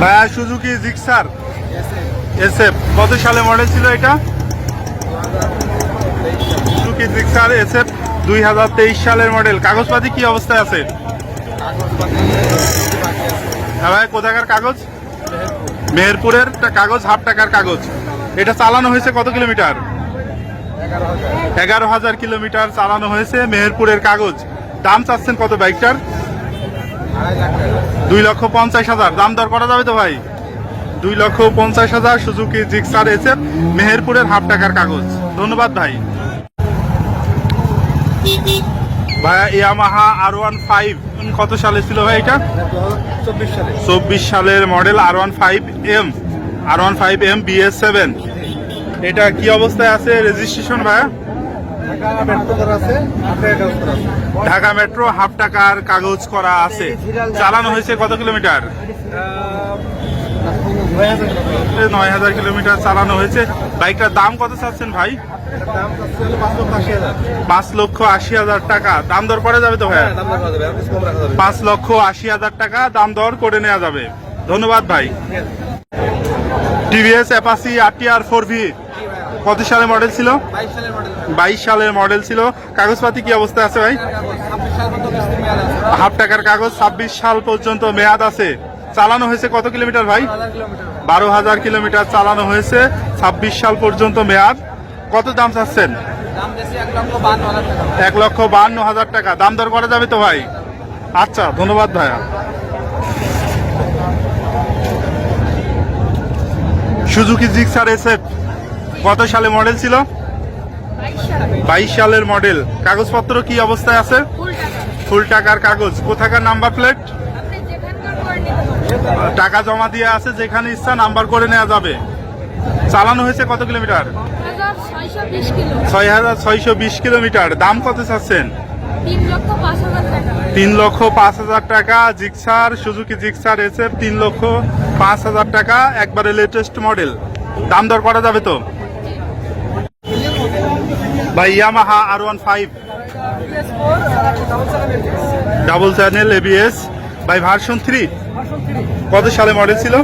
ভাইয়া Suzuki Gixxer SF কত সালে মডেল ছিল এটা? সুজুকি জিক্সার এসএফ দুই হাজার তেইশ সালের মডেল কাগজপাতি কি অবস্থায় আছে? হ্যাঁ ভাই, কোথাকার কাগজ? মেহেরপুরের। কাগজ, হাফ টাকার কাগজ। এটা চালানো হয়েছে কত কিলোমিটার? এগারো হাজার কিলোমিটার চালানো হয়েছে মেহেরপুরের কাগজ। দাম চাচ্ছেন কত বাইকটার? দুই লক্ষ পঞ্চাশ হাজার। দাম দর করা যাবে তো ভাই? দুই লক্ষ পঞ্চাশ হাজার সুজুকি জিক্সার এসে মেহেরপুরের হাফ টাকার কাগজ। ধন্যবাদ ভাই। ভাইয়া, ইয়ামাহা আর ওয়ান ফাইভ কত সালে ছিল ভাই এটা? চব্বিশ সালের model R one five M, R one five M B S seven. এটা কি অবস্থায় আছে রেজিস্ট্রেশন ভাইয়া? ঢাকা মেট্রো হাফ টাকার কাগজ করা আছে। চালানো হয়েছে কত কিলোমিটার? নয় হাজার কিলোমিটার চালানো হয়েছে। বাইকটার দাম কত চাচ্ছেন ভাই? পাঁচ লক্ষ আশি হাজার টাকা। দাম দর করা যাবে তো যাবে পাঁচ লক্ষ আশি হাজার টাকা দাম দর করে নেওয়া যাবে। ধন্যবাদ ভাই। TVS Apache R T R four V. কত সালে মডেল ছিল? বাইশ সালের মডেল সালের ছিল। কাগজপাতি কি অবস্থা আছে ভাই? হাফ টাকার কাগজ ছাব্বিশ সাল পর্যন্ত মেয়াদ আছে। চালানো হয়েছে কত কিলোমিটার ভাই? বারো হাজার কিলোমিটার চালানো হয়েছে ছাব্বিশ সাল পর্যন্ত মেয়াদ। কত দাম চাচ্ছেন? এক লক্ষ বান্ন হাজার টাকা। এক লক্ষ বান্ন হাজার টাকা। দাম দর করা যাবে তো ভাই? আচ্ছা ধন্যবাদ ভাইয়া। Suzuki Gixxer SF. কত সালে মডেল ছিল? বাইশ সালের মডেল কাগজপত্র কি অবস্থায় আছে? ফুল টাকার কাগজ। কোথাকার নাম্বার প্লেট টাকা জমা দিয়ে আছে যেখানে ইচ্ছা নাম্বার করে নেওয়া যাবে। চালানো হয়েছে কত কিলোমিটার? ছয় হাজার ছয়শো বিশ কিলোমিটার। দাম কত চাচ্ছেন? তিন লক্ষ পাঁচ হাজার টাকা। তিন লক্ষ পাঁচ হাজার টাকা। জিক্সার সুজুকি জিক্সার এসে তিন লক্ষ পাঁচ হাজার টাকা। একবারে লেটেস্ট মডেল দাম দর করা যাবে তো? ভাই Yamaha R one five double channel ABS ভাই ভার্সন থ্রি কত সালে মডেল ছিল?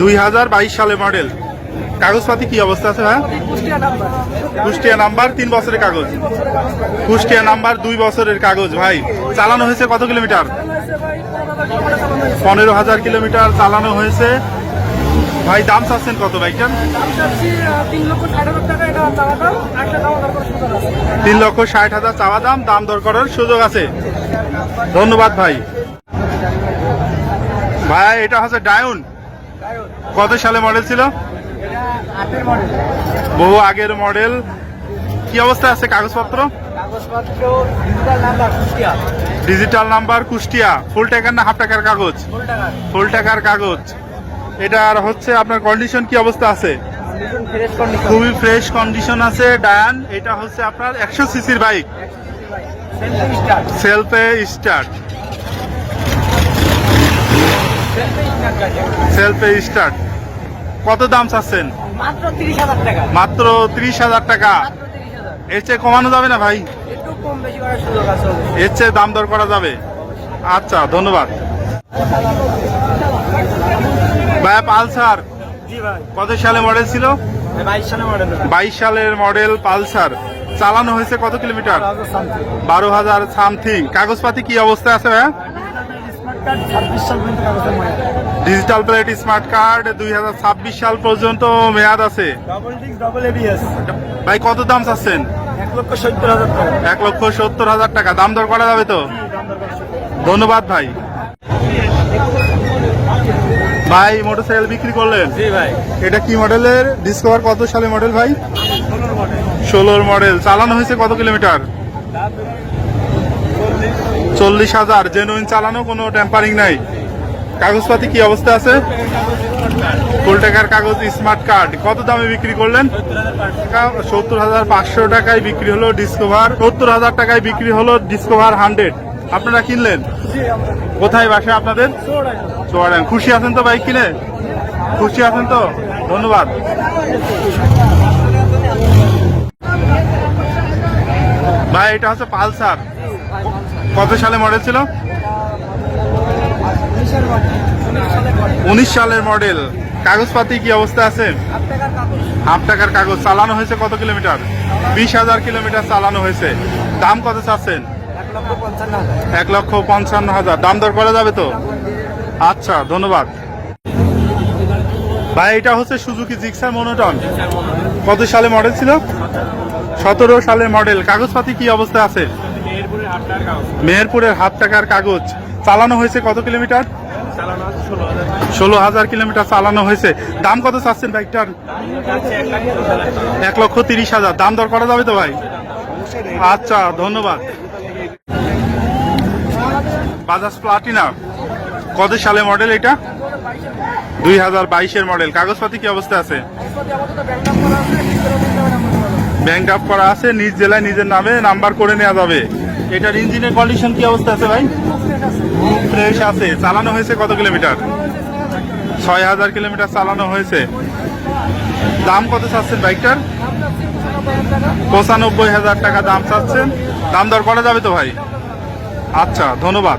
দুই হাজার বাইশ সালে মডেল কাগজপাতি কি অবস্থা আছে, ভাই? কুষ্টিয়া নাম্বার, তিন বছরের কাগজ। কুষ্টিয়া নাম্বার, দুই বছরের কাগজ, ভাই। চালানো হয়েছে কত কিলোমিটার? পনেরো হাজার কিলোমিটার চালানো হয়েছে। ভাই দাম চাচ্ছেন কত বাইকটার তিন লক্ষ ষাট হাজার চাওয়া দাম দাম দর করার সুযোগ আছে। ধন্যবাদ ভাই। ভাই এটা হচ্ছে ডায়ন। কত সালে মডেল ছিল? বহু আগের মডেল কি অবস্থা আছে কাগজপত্র? Digital number Kushtia. ফুল টাকার না হাফ টাকার কাগজ? ফুল টাকার কাগজ। এটার হচ্ছে আপনার কন্ডিশন কি অবস্থা আছে? খুবই ফ্রেশ কন্ডিশন আছে ডায়ান। এটা হচ্ছে আপনার একশো সিসির বাইক সেলফে স্টার্ট সেলফি স্টার্ট কত দাম চাচ্ছেন? মাত্র তিরিশ হাজার টাকা। এর চেয়ে কমানো যাবে না ভাই। এর চেয়ে দাম দর করা যাবে। আচ্ছা ধন্যবাদ। ভাইয়া পালসার। জি ভাই। কত সালে মডেল ছিল? বাইশ সালে মডেল বাইশ সালের মডেল পালসার। চালানো হয়েছে কত কিলোমিটার? বারো হাজার সামথিং কাগজপাতি কি অবস্থায় আছে ভাইয়া ডিজিটাল প্লেট স্মার্ট কার্ড দুই হাজার ছাব্বিশ সাল পর্যন্ত মেয়াদ আছে। ভাই কত দাম চাচ্ছেন? এক লক্ষ সত্তর হাজার টাকা। দাম দর করা যাবে তো? ধন্যবাদ ভাই। ভাই মোটরসাইকেল বিক্রি করলেন? জি ভাই। এটা কি মডেলের? ডিসকভার কত সালে মডেল ভাই? ষোলোর মডেল চালানো হয়েছে কত কিলোমিটার? চল্লিশ হাজার। জেনুইন চালানো কোনো টেম্পারিং নাই। কাগজপাতি কি অবস্থা আছে? ফুল টাকার কাগজ স্মার্ট কার্ড কত দামে বিক্রি করলেন? সত্তর হাজার পাঁচশো টাকায় বিক্রি হলো ডিসকভার সত্তর হাজার টাকায় বিক্রি হলো ডিসকভার হান্ড্রেড আপনারা কিনলেন? কোথায় বাসা আপনাদের? চুয়াডাং খুশি আছেন তো বাইক কিনে? খুশি আছেন তো? ধন্যবাদ। ভাই এটা হচ্ছে পালসার। কত সালে মডেল ছিল? উনিশ সালের মডেল কাগজপাতি কি অবস্থা আছে? হাফ টাকার কাগজ। চালানো হয়েছে কত কিলোমিটার? বিশ হাজার কিলোমিটার চালানো হয়েছে। দাম কত চাচ্ছেন? এক লক্ষ পঞ্চান্ন হাজার। দাম দর করা যাবে তো? আচ্ছা ধন্যবাদ। ভাই, এটা হচ্ছে সুজুকি জিক্সার মনোটন কত সালে মডেল ছিল? সতেরো সালে মডেল কাগজপাতি কি অবস্থা আছে? মেহেরপুরের হাত টাকার কাগজ। চালানো হয়েছে কত কিলোমিটার? ষোলো হাজার কিলোমিটার চালানো হয়েছে। দাম কত চাচ্ছেন বাইকটার এক লক্ষ তিরিশ হাজার। দাম দর করা যাবে তো ভাই? আচ্ছা ধন্যবাদ। বাজাজ প্লাটিনা। কত সালে মডেল এটা? দুই হাজার বাইশের মডেল কাগজপাতি কি অবস্থা আছে? ব্যাংক আপ করা আছে, নিজ জেলায় নিজের নামে নাম্বার করে নেওয়া যাবে। এটার ইঞ্জিনের কন্ডিশন কি অবস্থা আছে ভাই? ফ্রেশ আছে। চালানো হয়েছে কত কিলোমিটার? ছয় হাজার কিলোমিটার চালানো হয়েছে। দাম কত চাচ্ছেন বাইকটার? পঁচানব্বই হাজার টাকা দাম চাচ্ছেন। দাম দর করা যাবে তো ভাই? আচ্ছা ধন্যবাদ।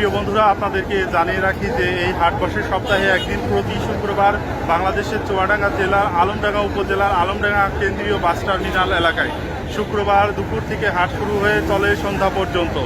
প্রিয় বন্ধুরা, আপনাদেরকে জানিয়ে রাখি যে এই হাট বসে সপ্তাহে একদিন প্রতি শুক্রবার বাংলাদেশের চুয়াডাঙ্গা জেলার আলমডাঙ্গা উপজেলার আলমডাঙ্গা কেন্দ্রীয় বাস টার্মিনাল এলাকায় শুক্রবার দুপুর থেকে হাট শুরু হয়ে চলে সন্ধ্যা পর্যন্ত।